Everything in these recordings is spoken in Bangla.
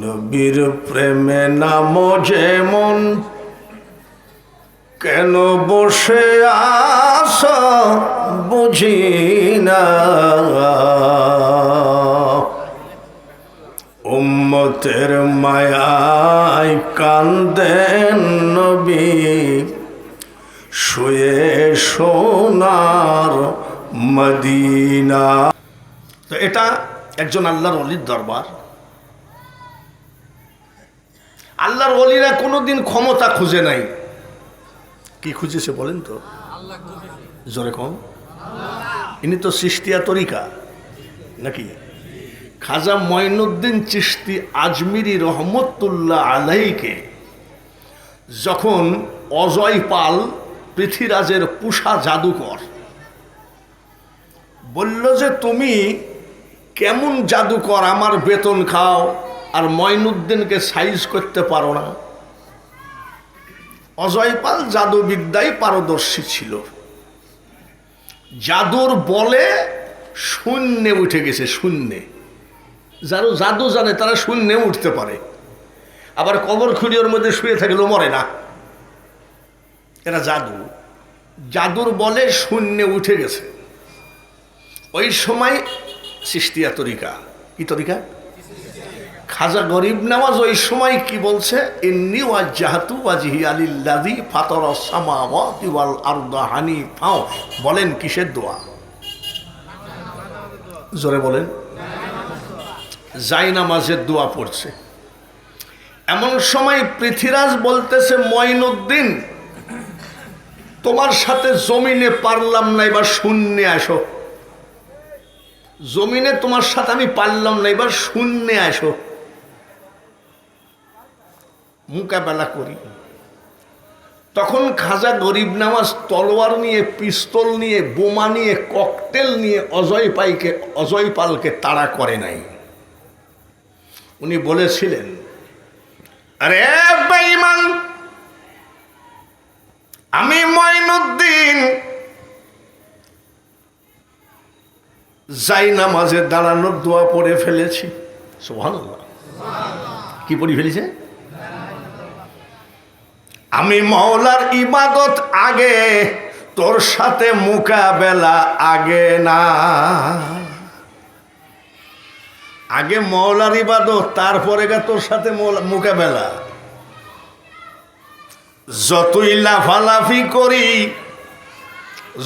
নবীর প্রেমে নাম যেমন। কেন বসে আস বুঝি না। উম্মতের মায়ায় কান্দেন নবী। শুয়ে সোনার মদিনা। তো এটা একজন আল্লাহর অলির দরবার। আল্লাহর অলিরা কোনোদিন ক্ষমতা খুঁজে নাই। কি খুঁজেছে বলেন তো? জোরে কম। ইনি তো সৃষ্টিয়া তরিকা। নাকি? খাজা মঈনুদ্দিন চিস্তি আজমিরি রহমতুল্লাহ আলাইকে যখন অজয় পাল পৃথিরাজের পুষা জাদুকর বলল যে, তুমি কেমন জাদুকর? আমার বেতন খাও। আর ময়নুদ্দিনকে সাইজ করতে পারো না। অজয় পাল জাদুবিদ্যায় পারদর্শী ছিল। জাদুর বলে শূন্যে উঠে গেছে, শূন্যে। যারা জাদু জানে, তারা শূন্যে উঠতে পারে। আবার কবর খুঁড়িওর মধ্যে শুয়ে থাকলেও মরে না। এরা জাদু। জাদুর বলে শূন্যে উঠে গেছে। ওই সময় সৃষ্টিয়া তরিকা। কি তরিকা? খাজা গরিব নামাজ ওই সময় কি বলছে? ফাতারা বলেন কিসের দোয়া? জোরে বলেন। যাই নামাজের দোয়া পড়ছে। এমন সময় পৃথিরাজ বলতেছে, মঈনুদ্দিন, তোমার সাথে জমিনে পারলাম না, এবার শূন্যে আসো। জমিনে তোমার সাথে আমি পারলাম না, এবার শূন্যে আসো। মোকাবেলা করি। তখন খাজা গরিব নামাজ তলোয়ার নিয়ে, পিস্তল নিয়ে, বোমা নিয়ে, ককটেল নিয়ে অজয় পাইকে, অজয় পালকে তাড়া করে নাই। উনি বলেছিলেন, আরে বেঈমান, আমি মঈনুদ্দিন, যাই নামাজে দাঁড়ানোর দোয়া পড়ে ফেলেছি। সোহান কি পড়ে ফেলেছে? আমি মৌলার ইবাদত আগে, তোর সাথে মোকাবেলা আগে না। আগে মৌলার ইবাদত, তারপরে গা তোর সাথে মোকাবেলা। যতই লাফালাফি করি,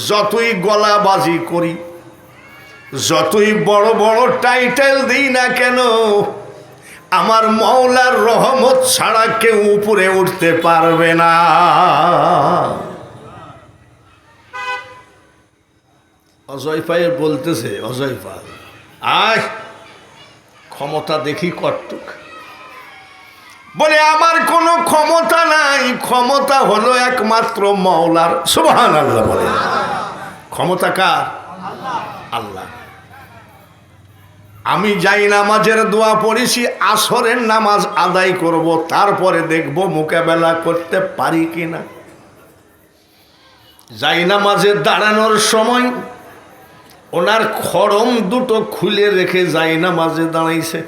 যতই গলাবাজি করি, যতই বড় বড় টাইটেল দিই না কেন আমার মৌলার রহমত ছাড়া কেউ উপরে উঠতে পারবে না। অজয় পায়ের বলতেছে অজয় পাল আয়, ক্ষমতা দেখি কর্তুক বলে, আমার কোনো ক্ষমতা নাই, ক্ষমতা হলো একমাত্র মৌলার। সুবহান আল্লাহ বলে। ক্ষমতা কার? আল্লাহ। আমি যাই নামাজের দোয়া পড়েছি, আসরের নামাজ আদায় করব, তারপরে দেখব মোকাবেলা করতে পারি কি না যাই নামাজে দাঁড়ানোর সময় ওনার খড়ম দুটো খুলে রেখে যাই নামাজে দাঁড়াইছে।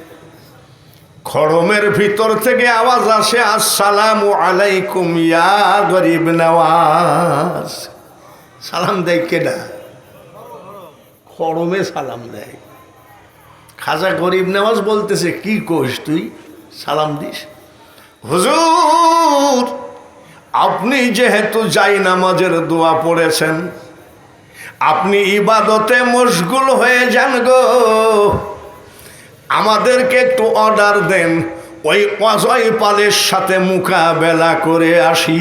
খড়মের ভিতর থেকে আওয়াজ আসে, আসসালামু আলাইকুম ইয়া গরিব নওয়াজ। সালাম দেয় কেডা? খড়মে সালাম দেয়। খাজা গরিব নেওয়াজ বলতেছে, কি কোষ তুই? সালাম দিস? হুজুর, আপনি যেহেতু যাই নামাজের দোয়া পড়েছেন, আপনি ইবাদতে মশগুল হয়ে যান গো। আমাদেরকে একটু অর্ডার দেন, ওই অজয় পালের সাথে মোকাবেলা করে আসি।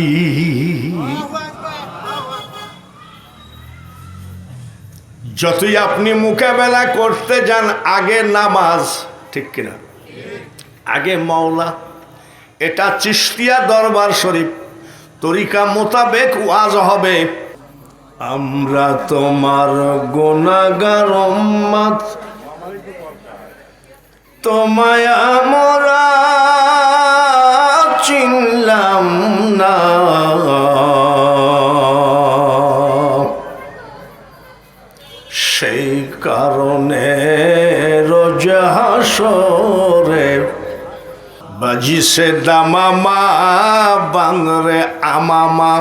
যতই আপনি মোকাবেলা করতে যান, আগে নামাজ, ঠিক কিনা? আগে মাওলা, এটা চিস্তিয়া দরবার শরীফ, তরিকা মোতাবেক ওয়াজ হবে। আমরা তোমার গোনাগার তোমায় আমরা চিনলাম না। কারণে রোজ হাসরে বাজিছে দামামা, বাংরে আমামা।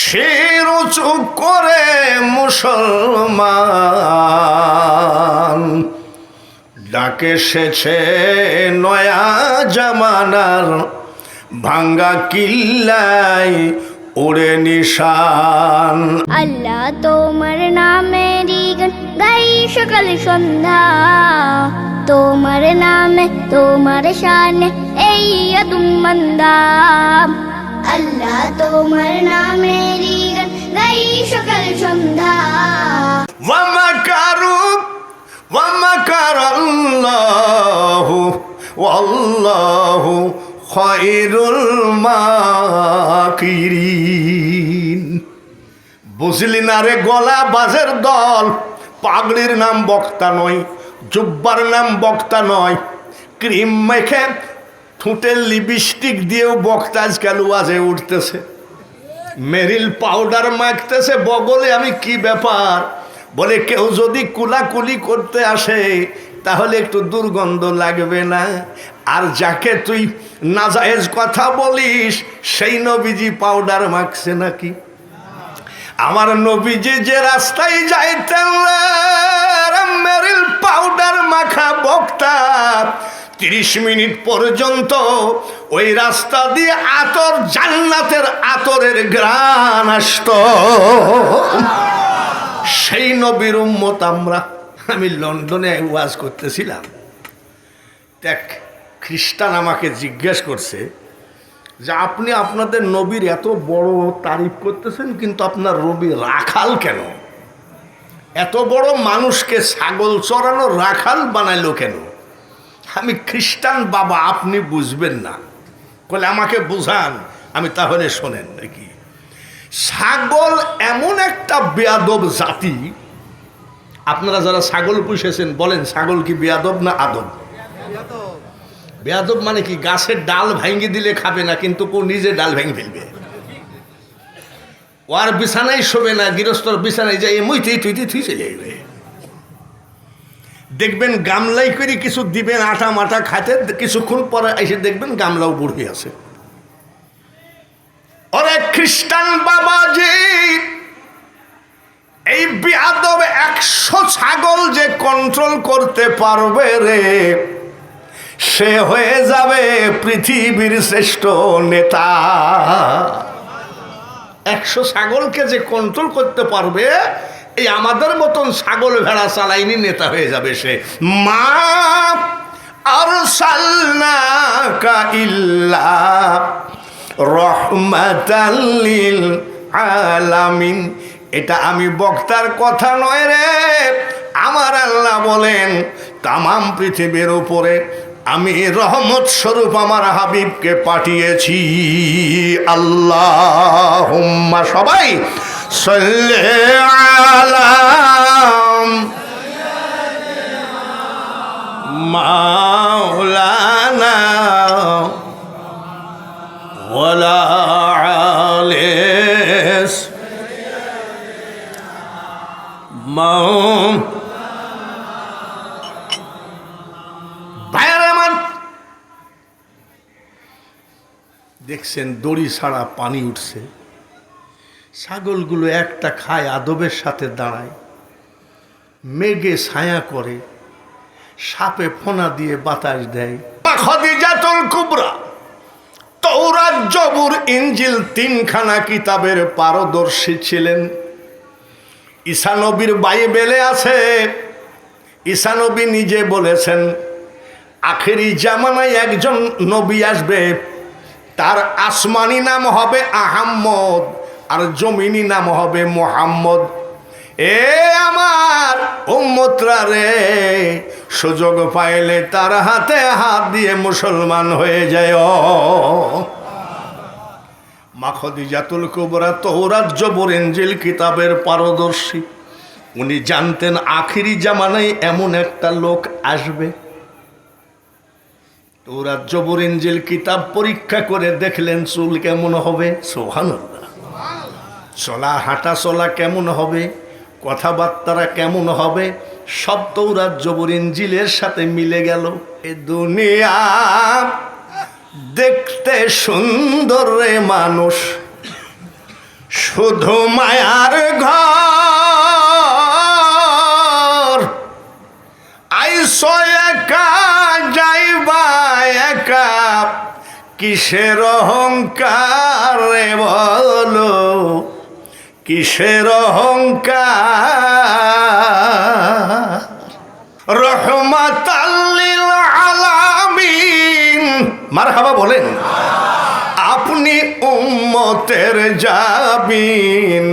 শির উঁচু করে মুসলমান। ডাকে সেছে নয়া জামানার ভাঙ্গা কিল্লাই ওড়ে নিশান। আল্লাহ তোমার নামেরই গান গাই সকাল সন্ধ্যা তোমার নামে তোমার শানে এই আদুম মন্দা আল্লাহ তোমার নামেরই গান গাই সকাল সন্ধ্যা ومكروا ومكر الله والله خير الماكرين বুঝলি না রে গলা বাজের দল পাগড়ির নাম বক্তা নয়, জুব্বার নাম বক্তা নয়। ক্রিম মেখে ঠুঁটের লিপস্টিক দিয়েও বক্তা আজকাল ওয়াজে উঠতেছে। মেরিল পাউডার মাখতেছে বগলে, আমি কি ব্যাপার? বলে, কেউ যদি কুলাকুলি করতে আসে, তাহলে একটু দুর্গন্ধ লাগবে না। আর যাকে তুই নাজায়েজ কথা বলিস, সেই নবীজি পাউডার মাখছে নাকি? আমার নবীজি যে রাস্তায় যাইতেন মেরিল পাউডার মাখা বক্তা, তিরিশ মিনিট পর্যন্ত ওই রাস্তা দিয়ে আতর, জান্নাতের আতরের গ্রান আসত। সেই নবীর উম্মত আমরা, আমি লন্ডনে ওয়াজ করতেছিলাম। দেখ, খ্রিস্টান আমাকে জিজ্ঞেস করছে যে আপনি আপনাদের নবীর এত বড় তারিফ করতেছেন, কিন্তু আপনার রবি রাখাল কেন? এত বড় মানুষকে ছাগল চড়ানো রাখাল বানাইলো কেন? আমি খ্রিস্টান বাবা, আপনি বুঝবেন না। বলে আমাকে বুঝান, আমি তাহলে শোনেন নাকি। ছাগল এমন একটা বেয়াদব জাতি, আপনারা যারা ছাগল পুষেছেন, বলেন ছাগল কি বেয়াদব না আদব? বেয়াদব মানে কি, গাছের ডাল ভেঙে দিলে খাবে না, কিন্তু কেউ নিজে ডাল ভেঙে ফেলবে। ও আর বিছানায় শোবে না, গৃহস্থর বিছানায় যাই মুইতেই থুই চলে যাবে দেখবেন গামলাই করে কিছু দিবেন, আটা মাটা খাতে কিছুক্ষণ পরে এসে দেখবেন গামলাও বুড়ি আছে। ওরে খ্রিস্টান বাবাজি, এই বিয়াদব একশো ছাগল যে কন্ট্রোল করতে পারবে রে? সে হয়ে যাবে পৃথিবীর শ্রেষ্ঠ নেতা। একশো ছাগলকে যে কন্ট্রোল করতে পারবে, এই আমাদের মতন ছাগল ভেড়া চালাইনি নেতা হয়ে যাবে সে। মা, আর ইল্লা রহমাতাল্লিল আলামিন। এটা আমি বক্তার কথা নয় রে, আমার আল্লাহ বলেন, তামাম পৃথিবীর উপরে আমি রহমত স্বরূপ আমার হাবিবকে পাঠিয়েছি। আল্লাহ সবাই আলাম মাওলানা ওলা মাও দেখছেন দড়ি ছাড়া পানি উঠছে। ছাগলগুলো একটা খায়, আদবের সাথে দাঁড়ায়। মেঘে ছায়া করে, সাপে ফোনা দিয়ে বাতাস দেয়। কুবরা তৌরাত জবুর ইঞ্জিল তিনখানা কিতাবের পারদর্শী ছিলেন। ঈশানবীর বাইবেলে আছে ঈশানবী নিজে বলেছেন, আখেরি জামানায় একজন নবী আসবে তার আসমানি নাম হবে আহাম্মদ আর জমিনি নাম হবে মোহাম্মদ। এ আমার উম্মতরা রে, সুযোগ পাইলে তার হাতে হাত দিয়ে মুসলমান হয়ে যায়। মাখদিজাতুল কুবরা তৌরাত জবর এঞ্জেল কিতাবের পারদর্শী। উনি জানতেন আখিরি জামানায় এমন একটা লোক আসবে। তৌরাত জবর এঞ্জেল কিতাব পরীক্ষা করে দেখলেন চুল কেমন হবে? সোহানুল্লাহ চলা, হাঁটা, চলা কেমন হবে? কথাবার্তারা কেমন হবে? সব তৌরাত জবর সাথে মিলে গেল। এ দুনিয়া দেখতে সুন্দর রে মানুষ। শুধু মায়ার ঘর। আইস একা একা কিসের অহংকার রে বলো? কিসের অহংকার? রহমাতাল্লিল আলামিন। মারহাবা বলেন, আপনি উম্মতের যাবিন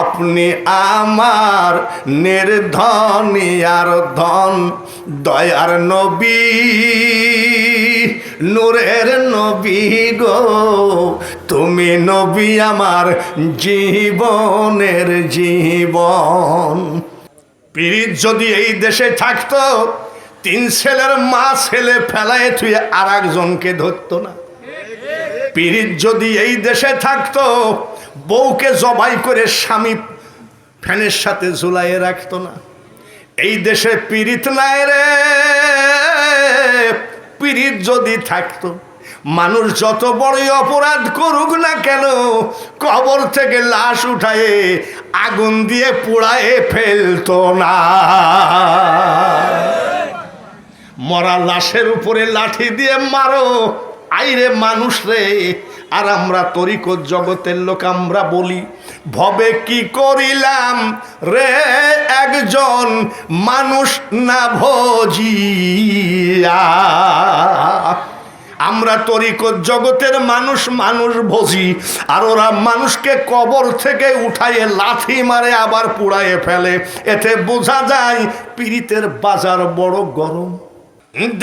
আপনি আমার নির্ধনী আর ধন দয়ার নবী। নূরের নবী গো, তুমি নবী আমার জীবনের জীবন। পীড়িত যদি এই দেশে থাকতো, তিন ছেলের মা ছেলে ফেলায় তুই আর একজনকে ধরতো না। পীড়িত যদি এই দেশে থাকতো, বউকে জবাই করে স্বামী ফ্যানের সাথে ঝুলাইয়ে রাখতো না। এই দেশে পীড়িত নাই রে। পীড়িত যদি থাকতো, মানুষ যত বড়ই অপরাধ করুক না কেন, কবর থেকে লাশ উঠায় আগুন দিয়ে পোড়ায়ে ফেলতো না। মরা লাশের উপরে লাঠি দিয়ে মারো, আইরে মানুষ রে আর আমরা তরিকত জগতের লোক আমরা বলি, ভবে কি করিলাম রে একজন মানুষ না ভজিয়া? আমরা তরিকত জগতের মানুষ মানুষ ভজি, আর ওরা মানুষকে কবর থেকে উঠাইয়ে লাথি মারে, আবার পুড়াইয়ে ফেলে। এতে বোঝা যায় পীড়িতের বাজার বড় গরম।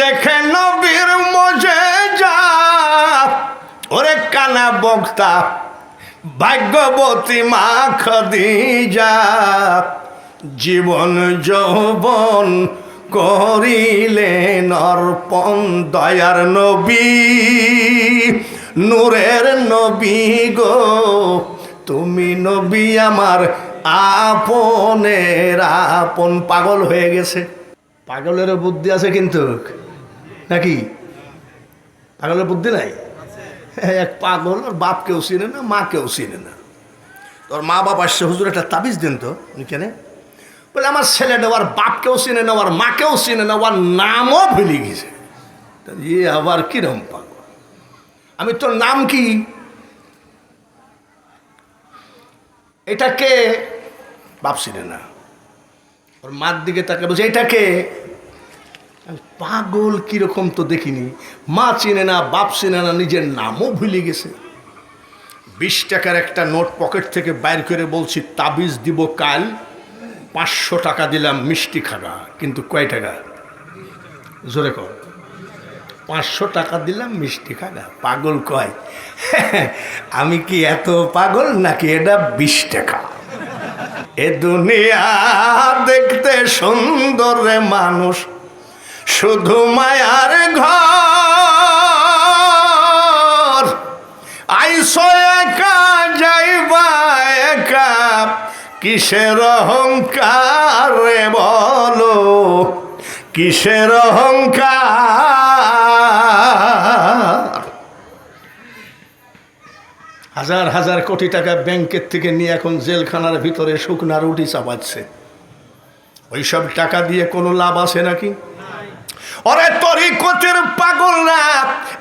দেখে নবীর মজে যা। ওরে কানা বক্তা, ভাগ্যবতী মা খদিজা, জীবন যৌবন করিলে অর্পণ দয়ার নবী, নূরের নবী গো, তুমি নবী আমার আপনের আপন। পাগল হয়ে গেছে। পাগলেরও বুদ্ধি আছে কিন্তু। নাকি? পাগলের বুদ্ধি নাই? এক পাগল, ওর বাপকেও চিনে না, মাকেও চিনে না। তোর মা বাপ আসছে হুজুর, একটা তাবিজ দিন তো। কেন, বলে, আমার ছেলেটা ওর বাপকেও চিনে না, ওর মাকেও চিনে না, ওর নামও ভুলে গেছে। ইয়ে আবার কিরম পাগল? আমি তোর নাম কি? এটাকে বাপ চিনে না। ওর মার দিকে তাকে বলছে এটাকে পাগল কীরকম তো দেখিনি। মা চিনে না, বাপ চিনে না, নিজের নামও ভুলে গেছে। বিশ টাকার একটা নোট পকেট থেকে বাইর করে বলছি, তাবিজ দিব কাল, পাঁচশো টাকা দিলাম মিষ্টি খাগা কিন্তু কয় টাকা? জোরে কর পাঁচশো টাকা দিলাম মিষ্টি খাগা পাগল কয়? আমি কি এত পাগল নাকি এটা বিশ টাকা? এ দুনিয়া দেখতে সুন্দর মানুষ শুধু মায়ার ঘর। আইসো একা, যাইবা একা। কিসের অহংকার বলো? কিসের অহংকার? হাজার হাজার কোটি টাকা ব্যাংকের থেকে নিয়ে এখন জেলখানার ভিতরে শুকনার রুটি চাপাচ্ছে। ওইসব টাকা দিয়ে কোনো লাভ আছে নাকি? ওরে তরিকতের পাগলরা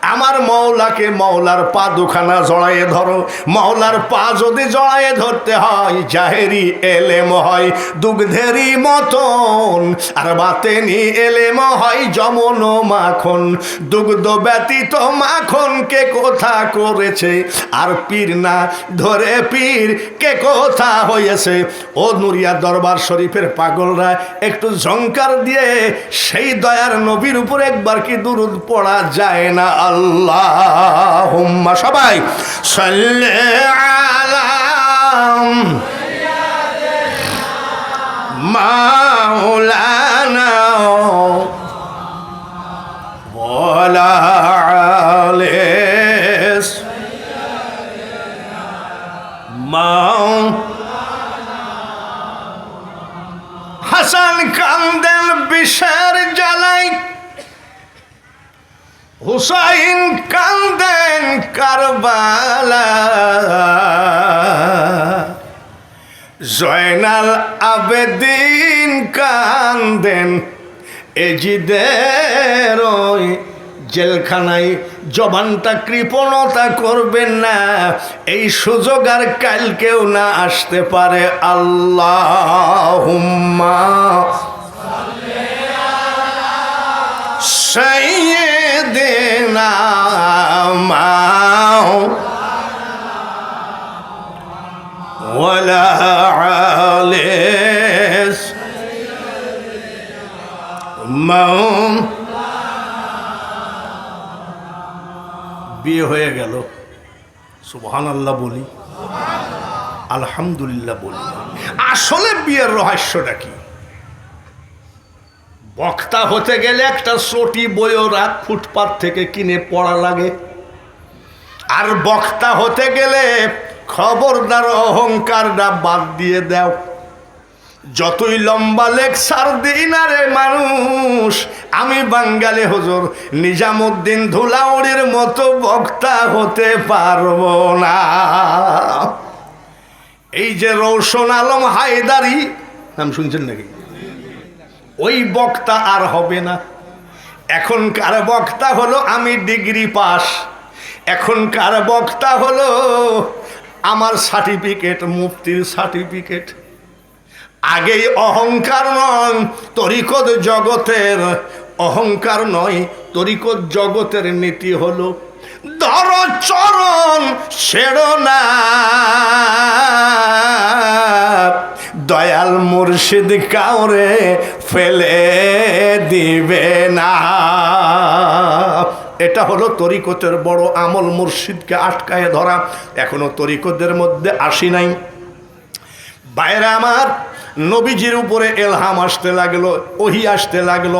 আমার মৌলাকে মৌলার পা দুখানা জড়াইয়ে ধরো। মৌলার পা যদি জড়াইয়ে ধরতে হয়, জাহেরি এলেম হয়, দুগ্ধেরই মতন। আর বাতেনি এলেম হয়, যমন মাখন। দুগ্ধ ব্যতীত মাখন কে কোথা করেছে? আর পীর না ধরে পীর কে কোথা হয়েছে? ও নুরিয়া দরবার শরীফের পাগলরা, একটু ঝঙ্কার দিয়ে সেই দয়ার নবীর উপর একবার কি দুরুদ পড়া যায় না? আল্লাহ সবাই সাল্লে আলাম মাওলানা হাসান কান্দেন বিষের জ্বালাই হুসাইন কান্দেন কারবালা। জয়নাল আবেদিন কান্দেন এজিদের জেলখানায়। জবানটা কৃপণতা করবেন না, এই সুযোগ আর কাল কেউ না আসতে পারে। আল্লাহ سيدنا معه ولا عالس মাউম বিয়ে হয়ে গেল সুবহান আল্লাহ বলি আলহামদুলিল্লাহ বলি আসলে বিয়ের রহস্যটা কি বক্তা হতে গেলে একটা চটি বইও রাত ফুটপাত থেকে কিনে পড়া লাগে। আর বক্তা হতে গেলে খবরদার অহংকারটা বাদ দিয়ে দাও। যতই লম্বা লেকচার দিই না রে মানুষ, আমি বাঙ্গালি হুজুর, নিজামুদ্দিন ধুলাউড়ির মতো বক্তা হতে পারব না। এই যে রৌশন আলম হায়দারি, নাম শুনছেন নাকি? ওই বক্তা আর হবে না। এখনকার বক্তা হলো আমি ডিগ্রি পাস। এখনকার বক্তা হলো আমার সার্টিফিকেট, মুফতির সার্টিফিকেট। আগেই অহংকার নয় তরিকত জগতের। অহংকার নয় তরিকত জগতের নীতি হলো ধর চরণ ছেড়ো না। দয়াল মুর্শিদ কাউরে ফেলে দিবে না। এটা হলো তরিকতের বড় আমল মুর্শিদকে আটকায় ধরা। এখনও তরিকতের মধ্যে আসি নাই। বাইরে আমার নবীজির উপরে এলহাম আসতে লাগল, ওহি আসতে লাগল।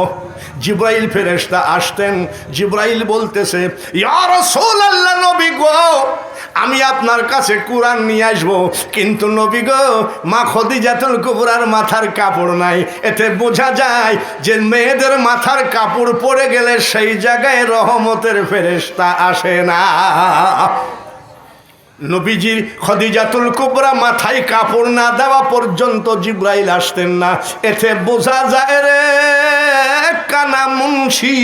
জিব্রাইল ফেরেশতা আসতেন। জিব্রাইল বলতেছে ইয়ার সোল আল্লাহ নবী গো আমি আপনার কাছে কোরআন নিয়ে আসব, কিন্তু নবী গো, মা খদিজাতুল কুবরার মাথার কাপড় নাই। এতে বোঝা যায় যে মেয়েদের মাথার কাপড় পরে গেলে সেই জায়গায় রহমতের ফেরেশতা আসে না। নবীজির খদিজাতুল কুবরা মাথায় কাপড় না দেওয়া পর্যন্ত জিব্রাইল আসতেন না। এতে বোঝা যায় রে, কানা মুন্সি,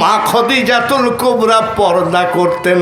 মা খদিজাতুল কুবরা পর্দা করতেন।